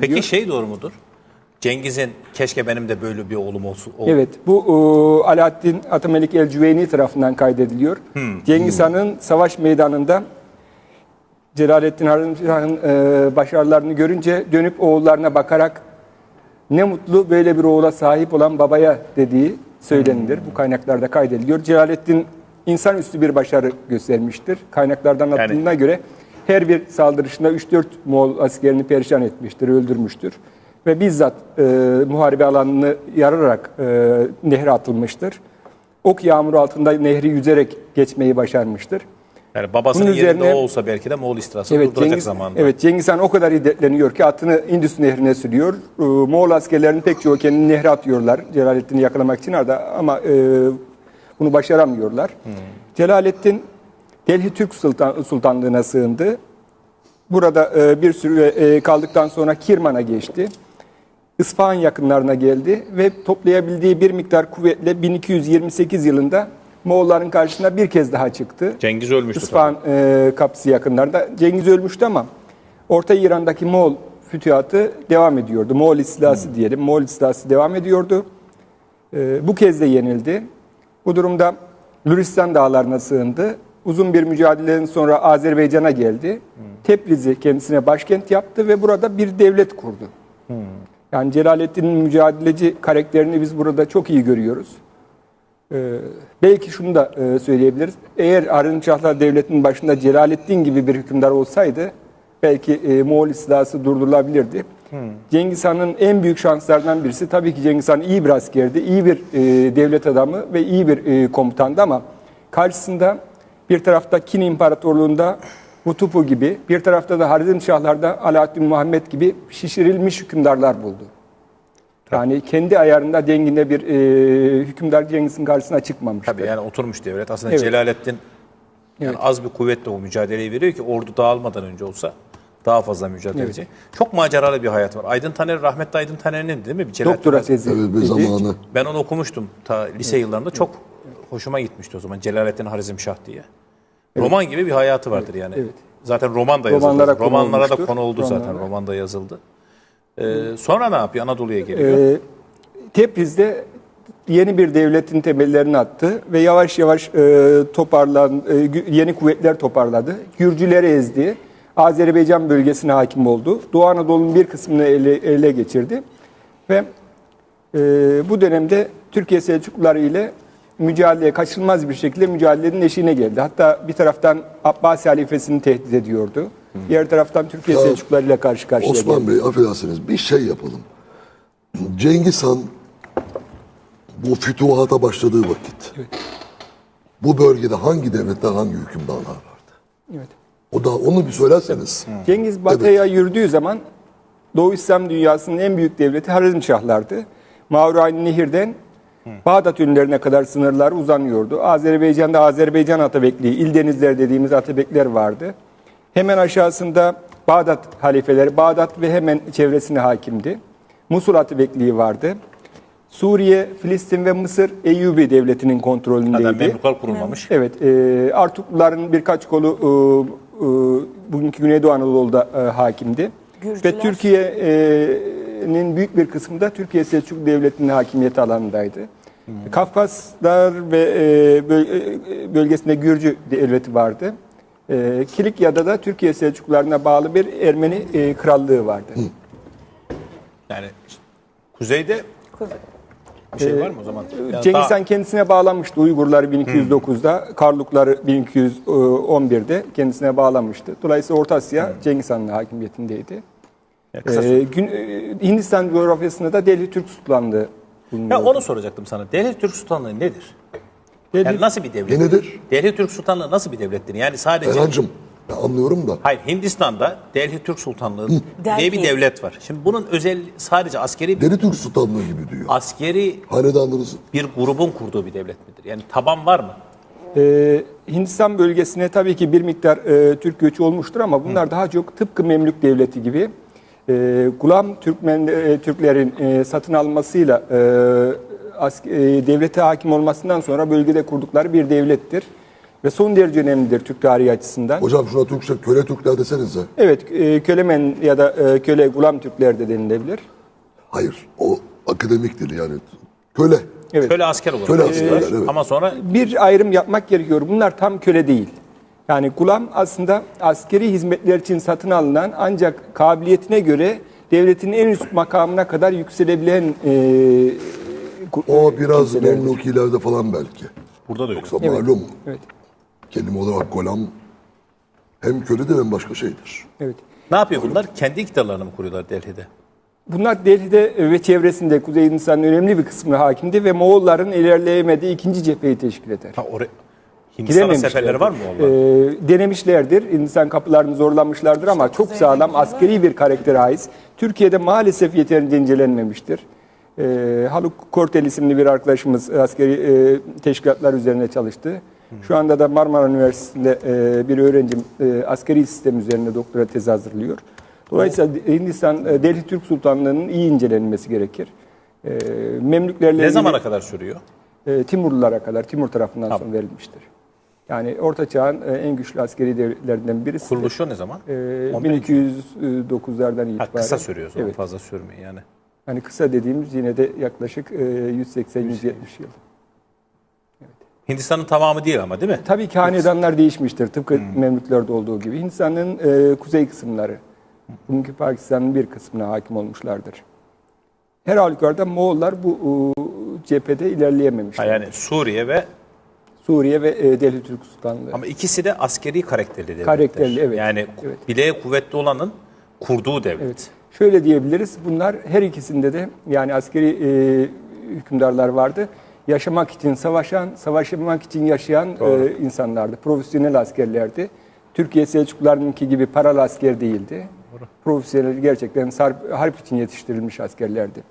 Peki şey doğru mudur? Cengiz'in keşke benim de böyle bir oğlum olsun. ol- Evet, bu e, Alaaddin Atamelik el-Cüveyni tarafından kaydediliyor. Cengiz Han'ın savaş meydanında Celaleddin Harun'un e, başarılarını görünce dönüp oğullarına bakarak ne mutlu böyle bir oğula sahip olan babaya dediği söylenilir. Bu kaynaklarda kaydediliyor. Celaleddin insanüstü bir başarı göstermiştir. Kaynaklardan anlatıldığına göre her bir saldırışında 3-4 Moğol askerini perişan etmiştir, öldürmüştür. Ve bizzat e, muharebe alanını yararak e, nehre atılmıştır. Ok yağmuru altında nehri yüzerek geçmeyi başarmıştır. Yani babasının Bunun yerinde üzerine- o olsa belki de Moğol istilasını Evet durduracak Cengiz, evet Cengiz Han o kadar hiddetleniyor ki atını Indus Nehri'ne sürüyor. Ee, Moğol askerlerinin pek çoğu kendini nehre atıyorlar Celaleddin'i yakalamak için orada ama e, bunu başaramıyorlar. Celaleddin Delhi Türk Sultan, Sultanlığı'na sığındı. Burada e, bir süre e, kaldıktan sonra Kirman'a geçti. İsfahan yakınlarına geldi ve toplayabildiği bir miktar kuvvetle 1228 yılında Moğolların karşısına bir kez daha çıktı. Cengiz ölmüştü. İsfahan e, kapısı yakınlarında. Cengiz ölmüştü ama Orta İran'daki Moğol fütühatı devam ediyordu. Moğol istilası diyelim. Moğol istilası devam ediyordu. E, bu kez de yenildi. Bu durumda Luristan dağlarına sığındı. Uzun bir mücadelenin sonra Azerbaycan'a geldi. Tebriz'i kendisine başkent yaptı ve burada bir devlet kurdu. Yani Celaleddin'in mücadeleci karakterini biz burada çok iyi görüyoruz. Ee, belki şunu da e, söyleyebiliriz. Eğer Arınçaklar Devleti'nin başında Celaleddin gibi bir hükümdar olsaydı belki e, Moğol istilası durdurulabilirdi. Cengiz Han'ın en büyük şanslarından birisi tabii ki Cengiz Han iyi bir askerdi, iyi bir e, devlet adamı ve iyi bir e, komutandı ama karşısında bir tarafta Kin İmparatorluğu'nda Hutupu gibi, bir tarafta da Harizmşahlar'da Alaaddin Muhammed gibi şişirilmiş hükümdarlar buldu. Yani kendi ayarında denginde bir e, hükümdar Cengiz'in karşısına çıkmamıştı. Tabii yani oturmuş devlet. Aslında Evet. Celalettin yani Evet. az bir kuvvetle o mücadeleyi veriyor ki ordu dağılmadan önce olsa daha fazla mücadele edecek. Çok maceralı bir hayat var. Aydın Taner, rahmetli Aydın Taner'in değil mi? Bir Celalettin Doktora tezi. Evet bir zamanı. Ben onu okumuştum ta lise yıllarında. Çok hoşuma gitmişti o zaman Celalettin Harizmşah diye. Roman gibi bir hayatı vardır yani. evet. Zaten roman da yazıldı. Romanlara konu Romanlara da konu oldu zaten. Romanlara. Romanda yazıldı. Ee, sonra ne yapıyor? Anadolu'ya geliyor. E, Tebriz'de yeni bir devletin temellerini attı ve yavaş yavaş e, toparlan e, yeni kuvvetler toparladı. Gürcüleri ezdi. Azerbaycan bölgesine hakim oldu. Doğu Anadolu'nun bir kısmını ele, ele geçirdi ve e, bu dönemde Türkiye Selçukluları ile mücadeleye kaçınılmaz bir şekilde mücadelenin eşiğine geldi. Hatta bir taraftan Abbasi halifesini tehdit ediyordu. Diğer taraftan Türkiye Ya, Selçukluları ile karşı karşıya geldi. Osman Bey affedersiniz bir şey yapalım. Cengiz Han bu fütuhata başladığı vakit bu bölgede hangi devletler hangi hükümdarlar vardı? Evet. O da onu bir söylerseniz. Cengiz batıya yürüdüğü zaman Doğu İslam dünyasının en büyük devleti Harizmşahlardı. Mavrain Nehir'den Bağdat yönlerine kadar sınırlar uzanıyordu. Azerbaycan'da Azerbaycan Atabekliği, İldenizler dediğimiz Atabekler vardı. Hemen aşağısında Bağdat halifeleri, Bağdat ve hemen çevresine hakimdi. Musul Atabekliği vardı. Suriye, Filistin ve Mısır Eyyubi devletinin Zaten kontrolündeydi. Memluklar kurulmamış. Evet, e, Artukluların birkaç kolu e, e, bugünkü Güneydoğu Anadolu'da e, hakimdi. Gürcüler. Ve Türkiye'nin büyük bir kısmı da Türkiye Selçuklu Devleti'nin hakimiyeti alanındaydı. Kafkaslar ve e, böl- e, bölgesinde Gürcü devleti vardı. E, Kilikya'da da Türkiye Selçuklularına bağlı bir Ermeni e, krallığı vardı. Yani kuzeyde bir şey var mı o zaman? Yani Cengiz daha- Han kendisine bağlanmıştı. Uygurları 1209'da, Karlukları 1211'de kendisine bağlanmıştı. Dolayısıyla Orta Asya Cengiz Han'ın hakimiyetindeydi. Ya kısa Ee, gün, e, Hindistan coğrafyasında da Delhi Türk Sultanlığı Ya onu soracaktım sana. Delhi Türk Sultanlığı nedir? Delhi, Yani nasıl bir devlet? Ne nedir? Delhi Türk Sultanlığı nasıl bir devlettir? Yani sadece Erhan'cığım ben anlıyorum da. Hayır Hindistan'da Delhi Türk Sultanlığı diye Delhi. bir devlet var. Şimdi bunun özel sadece askeri Deli Türk Sultanlığı gibi diyor. askeri Hanedanları bir grubun kurduğu bir devlet midir? Yani taban var mı? Ee, Hindistan bölgesine tabii ki bir miktar e, Türk göçü olmuştur ama bunlar daha çok tıpkı Memlük Devleti gibi e, Gulam Türkmen e, Türklerin e, satın almasıyla e, ask- e, devlete hakim olmasından sonra bölgede kurdukları bir devlettir. ve son derece önemlidir Türk tarihi açısından. Hocam şuna Türkçe köle Türkler desenize. Evet, e, kölemen ya da e, köle gulam Türkler de denilebilir. Hayır. O akademik dil yani. Köle. Evet. Köle asker olarak. Köle askerler, evet. Ama sonra Bir ayrım yapmak gerekiyor. Bunlar tam köle değil. Yani gulam aslında askeri hizmetler için satın alınan ancak kabiliyetine göre devletin en üst makamına kadar yükselebilen e, O biraz kimselerdir. Memlukilerde falan belki. burada da öyle. Yoksa malum Evet. kelime olarak golam hem köledir hem başka şeydir. Evet. Ne yapıyor bunlar? Kendi iktidarlarını mı kuruyorlar Delhi'de? Bunlar Delhi'de ve çevresinde Kuzey Hindistan'ın önemli bir kısmına hakimdi ve Moğolların ilerleyemediği ikinci cepheyi teşkil eder. Ha, oraya Hindistan'a seferleri var mı onlar? denemişlerdir. Hindistan kapılarını zorlanmışlardır ama çok sağlam askeri bir karaktere ait. Türkiye'de maalesef yeterince incelenmemiştir. Ee, Haluk Kortel isimli bir arkadaşımız askeri e, teşkilatlar üzerine çalıştı. Şu anda da Marmara Üniversitesi'nde e, bir öğrencim e, askeri sistem üzerine doktora tezi hazırlıyor. Dolayısıyla Hindistan, e, Delhi Türk Sultanlığı'nın iyi incelenmesi gerekir. E, Memlüklerle Ne ilgili- zamana kadar sürüyor? e, Timurlulara kadar, Timur tarafından sonra verilmiştir. Yani Orta Çağ'ın e, en güçlü askeri devletlerinden birisi. Kuruluşu ne zaman? E, 15 1209'lardan itibaren. Ha, kısa sürüyor Evet. fazla sürmüyor yani. Yani kısa dediğimiz yine de yaklaşık e, 180-170 yıl. Hindistan'ın tamamı değil ama değil mi? Tabii ki hanedanlar değişmiştir tıpkı Memlüklerde olduğu gibi. Hindistan'ın e, kuzey kısımları, bugünkü Pakistan'ın bir kısmına hakim olmuşlardır. Her halükarda Moğollar bu e, cephede ilerleyememişler. yani Suriye ve Suriye ve e, Delhi Türk Sultanlığı. ama ikisi de askeri karakterli devletler. Karakterli, evet. Yani Evet. bileğe kuvvetli olanın kurduğu devlet. Evet. Şöyle diyebiliriz. Bunlar her ikisinde de yani askeri e, hükümdarlar vardı. Yaşamak için savaşan, savaşmak için yaşayan e, insanlardı. Profesyonel askerlerdi. Türkiye Selçuklularınki gibi paralı asker değildi. Profesyonel gerçekten sarp- harp için yetiştirilmiş askerlerdi.